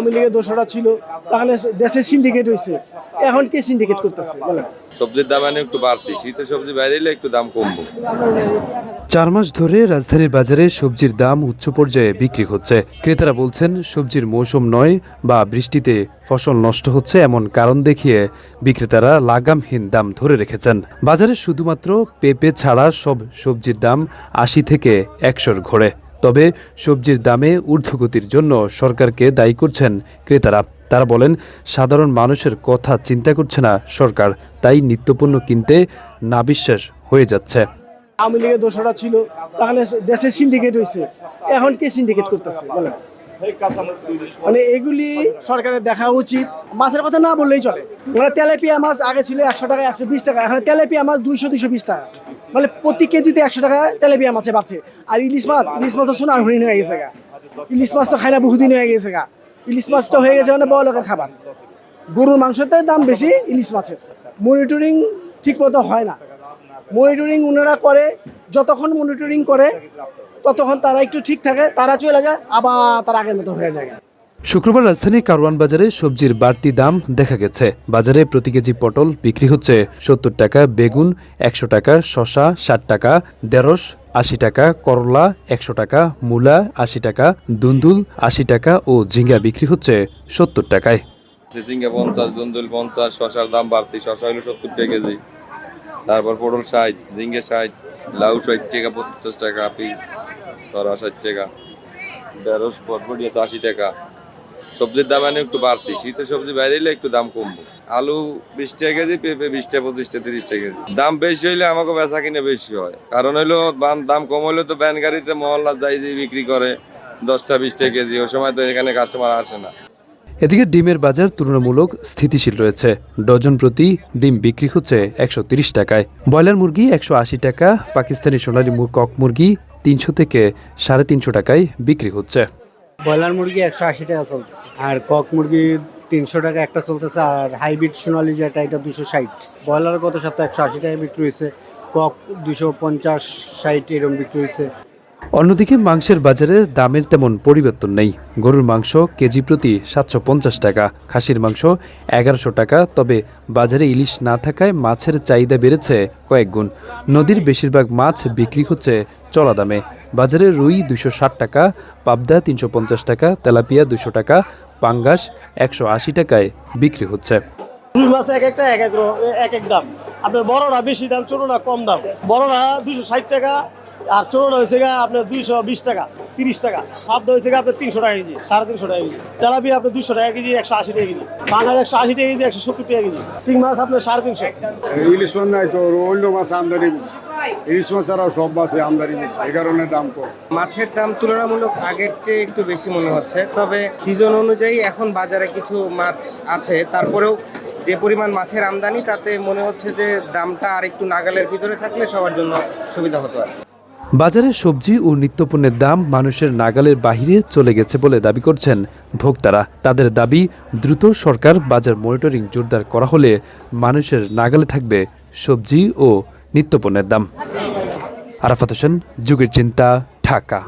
আওয়ামী লীগের দোষরা ছিল তাহলে দেশে সিন্ডিকেট হয়েছে এখন কে সিন্ডিকেট করতেছে? বলেন। সবজির দাম একটু বাড়তি শীতের সবজি বাইরে এলে একটু দাম কমবো। চার মাস ধরে রাজধানীর বাজারে সবজির দাম উচ্চ পর্যায়ে বিক্রি হচ্ছে। ক্রেতারা বলছেন সবজির মৌসুম নয় বা বৃষ্টিতে ফসল নষ্ট হচ্ছে এমন কারণ দেখিয়ে বিক্রেতারা লাগামহীন দাম ধরে রেখেছেন। বাজারে শুধুমাত্র পেঁপে ছাড়া সব সবজির দাম আশি থেকে একশোর ঘোরে। তবে সবজির দামে ঊর্ধ্বগতির জন্য সরকারকে দায়ী করছেন ক্রেতারা। তারা বলেন, সাধারণ মানুষের কথা চিন্তা করছে না সরকার, তাই নিত্যপণ্য কিনতে না বিশ্বাস হয়ে যাচ্ছে। আওয়ামী লীগের দোষরা ছিল, তাহলে দেশে সিন্ডিকেট হয়েছে এখন কে সিন্ডিকেট করতেছে মানে এগুলি সরকারের দেখা উচিত। মাছের কথা না বললেই চলে। মানে তেলাপিয়া মাছ আগে ছিল একশো টাকা, একশো বিশ টাকা, এখন তেলাপিয়া মাছ দুইশো দুইশো বিশ টাকা। মানে প্রতি কেজিতে একশো টাকা তেলাপিয়া মাছে বাড়ছে। আর ইলিশ মাছ ইলিশ মাছ তো সোনার হরিণ হয়ে গেছে গা। ইলিশ মাছ তো খাই না, বহুদিন হয়ে গেছে গা। ইলিশ মাছটা হয়ে গেছে মানে বড় লোকের খাবার। গরুর মাংসতে দাম বেশি ইলিশ মাছের। মনিটরিং ঠিক মতো হয় না। মনিটরিং ওনারা করে, যতক্ষণ মনিটরিং করে, ততক্ষণ তারা একটু ঠিক থাকে, তারা চলে যায়, আবার তার আগের মতো হয়ে যায়। শুক্রবার রাজধানীর কারওয়ান বাজারে সবজির বাড়তি দাম দেখা গেছে। বাজারে প্রতি কেজি পটল বিক্রি হচ্ছে সত্তর টাকা, বেগুন একশো টাকা শশা ষাট টাকা দেড়শ আশি টাকা, করলা একশো টাকা, মূলা আশি টাকা, দুন্দুল আশি টাকা ও ঝিঙ্গা বিক্রি হচ্ছে সত্তর টাকায়। ঝিঙ্গা পঞ্চাশ, দুন্দুল পঞ্চাশ, শশার দাম বাড়তি, শশা হলো সত্তর টাকা কেজি। তারপর পটল ষাট, ঝিঙ্গে ষাট, লাউ ষাট টাকা, পঞ্চাশ টাকা, পিস, সরা ষাট টাকা, ঢেঁড়স বটবটি আছে আশি টাকা। সবজির দাম মানে একটু বাড়তি। শীতের সবজি বাইরে এলে একটু দাম কমবো। আলু বিশ টাকা কেজি, পেঁপে বিশ টাকা, পঁচিশ টাকা কেজি। দাম বেশি হইলে আমাকে বেচা কিনে বেশি হয়। কারণ হইল দাম- কম হইলে তো ব্যান গাড়িতে মহল্লা যাই যে বিক্রি করে, দশটা বিশ টাকা কেজি, ওই সময় তো এখানে কাস্টমার আসে না। এদিকে ডিমের বাজার তুলনামূলক স্থিতিশীল রয়েছে। ডজন প্রতি ডিম বিক্রি হচ্ছে একশো টাকায়। ব্রয়লার মুরগি একশো আশি টাকা, পাকিস্তানি সোনালি কক মুরগি তিনশো থেকে সাড়ে তিনশো টাকায় বিক্রি হচ্ছে। ব্রয়লার মুরগি একশো আশি টাকা চলতেছে। আর কক মুরগি তিনশো টাকা একটা চলতেছে, আর হাইব্রিড সোনালি যেটা, এটা দুশো ষাট। ব্রয়লার গত সপ্তাহে একশো আশি টাকা বিক্রি হয়েছে, কক দুশো পঞ্চাশ ষাট এরম বিক্রি হয়েছে। অন্যদিকে মাংসের বাজারে দামের তেমন পরিবর্তন নেই। গরুর মাংস কেজি প্রতি সাতশো পঞ্চাশ টাকা, খাসির মাংস এগারোশো টাকা, তবে বাজারে ইলিশ না থাকায় মাছের চাহিদা বেড়েছে কয়েক গুণ। নদীর বেশিরভাগ মাছ বিক্রি হচ্ছে চলা দামে। বাজারে রুই দুশো ষাট টাকা, পাবদা তিনশো পঞ্চাশ টাকা, তেলাপিয়া দুশো টাকা, পাঙ্গাস একশো আশি টাকায় বিক্রি হচ্ছে। দাম। আপনার বড়রা বেশি দাম, ছোটরা কম দাম। বড়রা দুশো ষাট টাকা আর ছোটরা হয়েছে গা আপনার দুইশো বিশ টাকা তিরিশ টাকা। পাবদা হয়েছে গা আপনার তিনশো টাকা কেজি সাড়ে তিনশো টাকা কেজি। তেলাপি আপনার দুশো টাকা কেজি একশো আশি টাকা কেজি। বাংলার একশো আশি টাকা কেজি একশো সত্তর টাকা কেজি। শিং মাছ আপনার সাড়ে তিনশো। ইলিশ মাছ নাই তো অন্য মাছ আমদানি ইলিশ মাছ ছাড়াও সব মাছে আমদানি এই কারণে দাম কম। মাছের দাম তুলনামূলক আগের চেয়ে একটু বেশি মনে হচ্ছে তবে সিজন অনুযায়ী এখন বাজারে কিছু মাছ আছে। তারপরেও যে পরিমাণ মাছের আমদানি তাতে মনে হচ্ছে যে দামটা আর একটু নাগালের ভিতরে থাকলে সবার জন্য সুবিধা হতো আর। বাজারে সবজি ও নিত্যপণ্যের দাম মানুষের নাগালের বাহিরে চলে গেছে বলে দাবি করছেন ভোক্তারা। তাদের দাবি, দ্রুত সরকার বাজার মনিটরিং জোরদার করা হলে মানুষের নাগালে থাকবে সবজি ও নিত্যপণ্যের দাম। আরাফাত হোসেন, যুগের চিন্তা, ঢাকা।